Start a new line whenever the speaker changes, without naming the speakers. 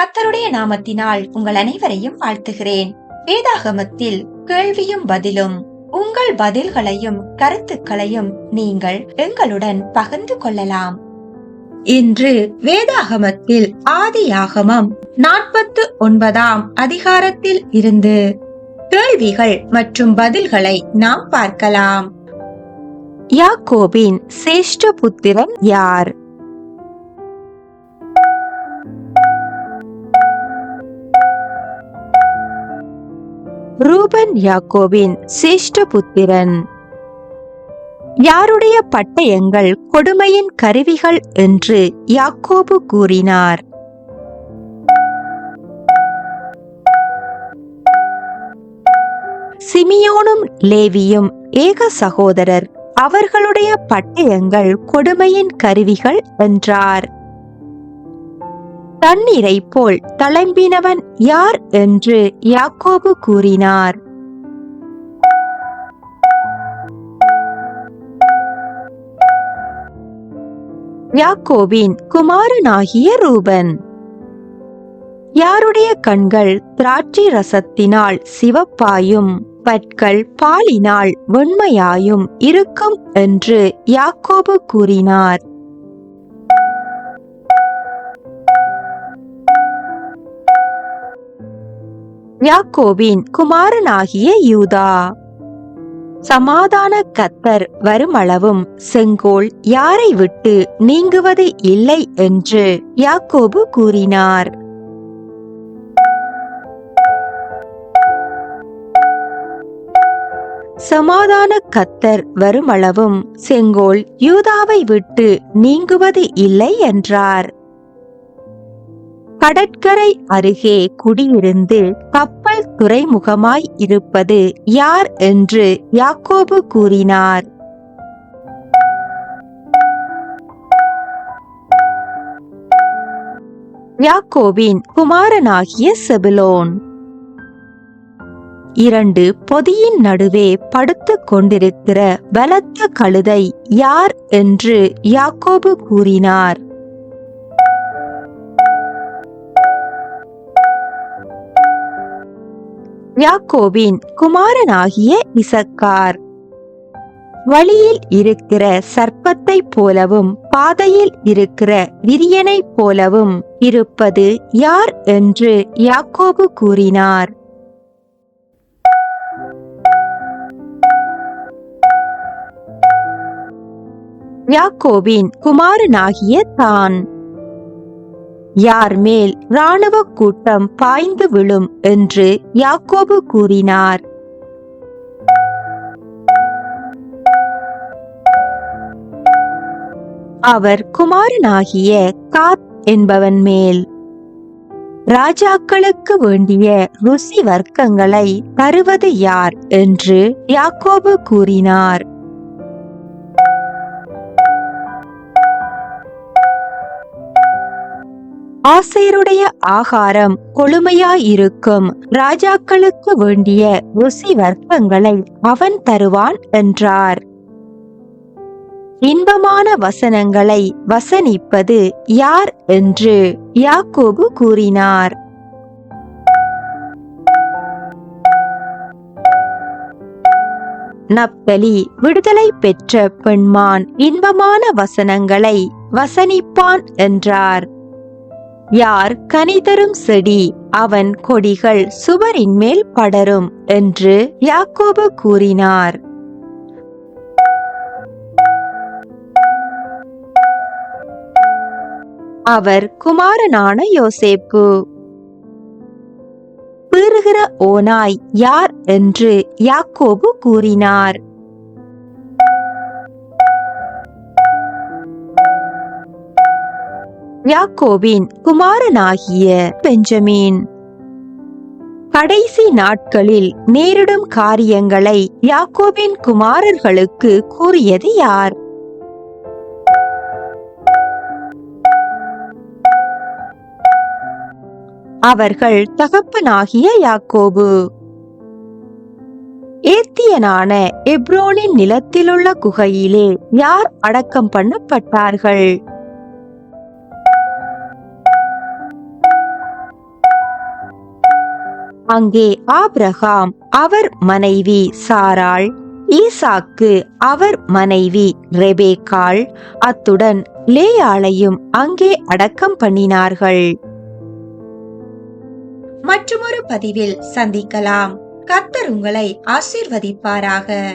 கர்த்தருடைய நாமத்தினால் உங்கள் அனைவரையும் வாழ்த்துகிறேன். வேதாகமத்தில் கேள்வியும் பதிலும் உங்கள் பதில்களையும் கருத்துக்களையும் நீங்கள் எங்களுடன் பகிர்ந்து கொள்ளலாம். இன்று வேதாகமத்தில் ஆதியாகமம் நாற்பத்து ஒன்பதாம் அதிகாரத்தில் இருந்து கேள்விகள் மற்றும் பதில்களை நாம் பார்க்கலாம். யாக்கோபின் சிரேஷ்ட புத்திரன் யார்? ரூபன் யாக்கோவின் சிரேஷ்ட புத்திரன். யாருடைய பட்டயங்கள் கொடுமையின் கருவிகள் என்று யாக்கோபு கூறினார். சிமியோனும் லேவியும் ஏக சகோதரர் அவர்களுடைய பட்டயங்கள் கொடுமையின் கருவிகள் என்றார். தண்ணீரை போல் தளம்பினவன் யார் என்று யாக்கோபு கூறினார். யாக்கோவின் குமாரனாகிய ரூபன். யாருடைய கண்கள் திராட்சை ரசத்தினால் சிவப்பாயும் பற்கள் பாலினால் வெண்மையாயும் இருக்கும் என்று யாக்கோபு கூறினார். யாக்கோபின் குமாரனாகிய யூதா. சமாதான கத்தர் வருமளவும் செங்கோல் யாரை விட்டு நீங்குவது இல்லை என்று யாக்கோபு கூறினார். சமாதான கத்தர் வருமளவும் செங்கோல் யூதாவை விட்டு நீங்குவது இல்லை என்றார். கடற்கரை அருகே குடியிருந்து கப்பல் துறைமுகமாய் இருப்பது யார் என்று யாக்கோபு கூறினார். யாக்கோவின் குமாரனாகிய செபுலோன். இரண்டு பொதியின் நடுவே படுத்து கொண்டிருக்கிற பலத்த கழுதை யார் என்று யாக்கோபு கூறினார். யாக்கோவின் குமாரனாகிய இசக்கார். வழியில் இருக்கிற சர்ப்பத்தை போலவும் பாதையில் இருக்கிற விரியனைப் போலவும் இருப்பது யார் என்று யாக்கோபு கூறினார். யாக்கோவின் குமாரனாகிய தான். யார் மேல் இராணுவ கூட்டம் பாய்ந்து விழும் என்று யாக்கோபு கூறினார். அவர் குமாரனாகிய காத் என்பவன் மேல். ராஜாக்களுக்கு வேண்டிய ருசி வர்க்கங்களை தருவது யார் என்று யாக்கோபு கூறினார். ஆசையருடைய ஆகாரம் கொழுமையாயிருக்கும். ராஜாக்களுக்கு வேண்டிய ருசி வர்க்கங்களை அவன் தருவான் என்றார். இன்பமான வசனங்களை வசனிப்பது யார் என்று யாக்கோபு கூறினார். நப்தலி விடுதலை பெற்ற பெண்மான் இன்பமான வசனங்களை வசனிப்பான் என்றார். யார் கனிதரும் செடி? அவன் கொடிகள் சுவரின் மேல் படரும் என்று யாக்கோபு கூறினார். அவர் குமாரனான யோசேப்பு. பீறுகிற ஓனாய் யார்? என்று யாக்கோபு கூறினார். யாக்கோவின் குமாரனாகிய பெஞ்சமின். கடைசி நாட்களில் நேரிடும் காரியங்களை யாக்கோபின் குமாரர்களுக்கு கூறியது யார்? அவர்கள் தகப்பனாகிய யாக்கோபு. ஏத்தியனான எப்ரோனின் நிலத்திலுள்ள குகையிலே யார் அடக்கம் பண்ணப்பட்டார்கள்? அங்கே ஆப்ரஹாம் அவர் மனைவி சாராள் ஈசாக்கு அவர் மனைவி ரெபேக்காள் அத்துடன் லேயாளையும் அங்கே அடக்கம் பண்ணினார்கள்.
மற்றுமொரு பதிவில் சந்திக்கலாம். கத்தர் உங்களை ஆசிர்வதிப்பாராக.